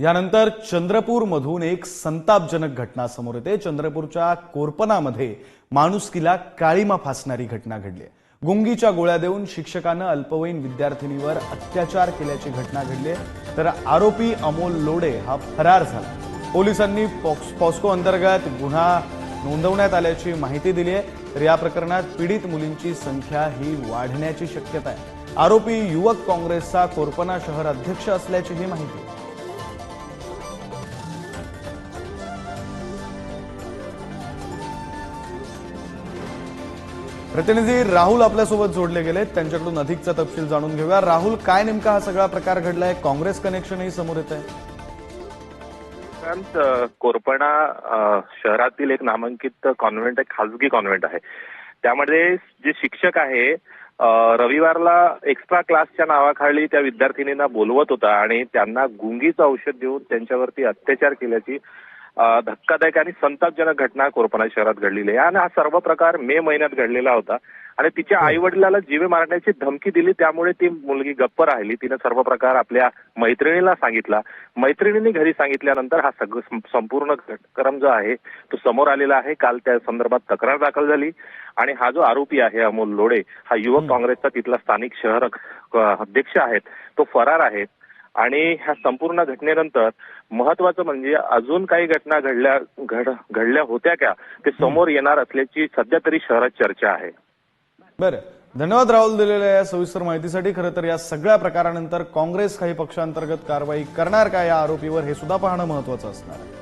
यानंतर चंद्रपूरमधून एक संतापजनक घटना समोर येते. चंद्रपूरच्या कोरपनामध्ये माणुसकीला काळीमा फासणारी घटना घडली. आहे. गुंगीच्या गोळ्या देऊन शिक्षकानं अल्पवयीन विद्यार्थिनीवर अत्याचार केल्याची घटना घडली. आहे. तर आरोपी अमोल लोडे हा फरार झाला. पोलिसांनी पॉक्स पॉस्को अंतर्गत गुन्हा नोंदवण्यात आल्याची माहिती दिली आहे. तर या प्रकरणात पीडित मुलींची संख्या ही वाढण्याची शक्यता आहे. आरोपी युवक काँग्रेसचा कोरपना शहर अध्यक्ष असल्याचीही माहिती. प्रतिनिधी राहुल आपल्यासोबत जोडले गेलेत त्यांच्याकडून अधिकचा तपशील जाणून घेऊया. राहुल काय नेमका हा सगळा प्रकार घडलाय? काँग्रेस कनेक्शनही समोर येत आहे कोरपणा शहरातील एक नामांकित कॉन्व्हेंट आहे खाजगी कॉन्व्हेंट आहे. त्यामध्ये जे शिक्षक आहे रविवारला एक्स्ट्रा क्लासच्या नावाखाली त्या विद्यार्थिनींना बोलवत होता आणि त्यांना गुंगीचं औषध देऊन त्यांच्यावरती अत्याचार केल्याची धक्कादायक आणि संतापजनक घटना कोरपणा शहरात घडलेली आहे. आणि हा सर्व प्रकार मे महिन्यात घडलेला होता. आणि तिच्या आई वडिलाला जीवे मारण्याची धमकी दिली. त्यामुळे ती मुलगी गप्प राहिली. तिने सर्व प्रकार आपल्या मैत्रिणीला सांगितला. मैत्रिणींनी घरी सांगितल्यानंतर हा सगळं संपूर्ण घटक्रम जो आहे तो समोर आलेला आहे. काल त्या संदर्भात तक्रार दाखल झाली. आणि हा जो आरोपी आहे अमोल लोडे हा युवक काँग्रेसचा तिथला स्थानिक शहर अध्यक्ष आहेत. तो फरार आहे. आणि ह्या संपूर्ण घटनेनंतर महत्वाचं म्हणजे अजून काही घटना घडल्या घड घडल्या होत्या का? ते समोर येणार असल्याची सध्या तरी शहरात चर्चा आहे. बरं. धन्यवाद राहुल दिलेल्या या सविस्तर माहितीसाठी. खरं तर या सगळ्या प्रकारानंतर काँग्रेस काही पक्षांतर्गत कारवाई करणार का या आरोपीवर हे सुद्धा पाहणं महत्वाचं असणार आहे.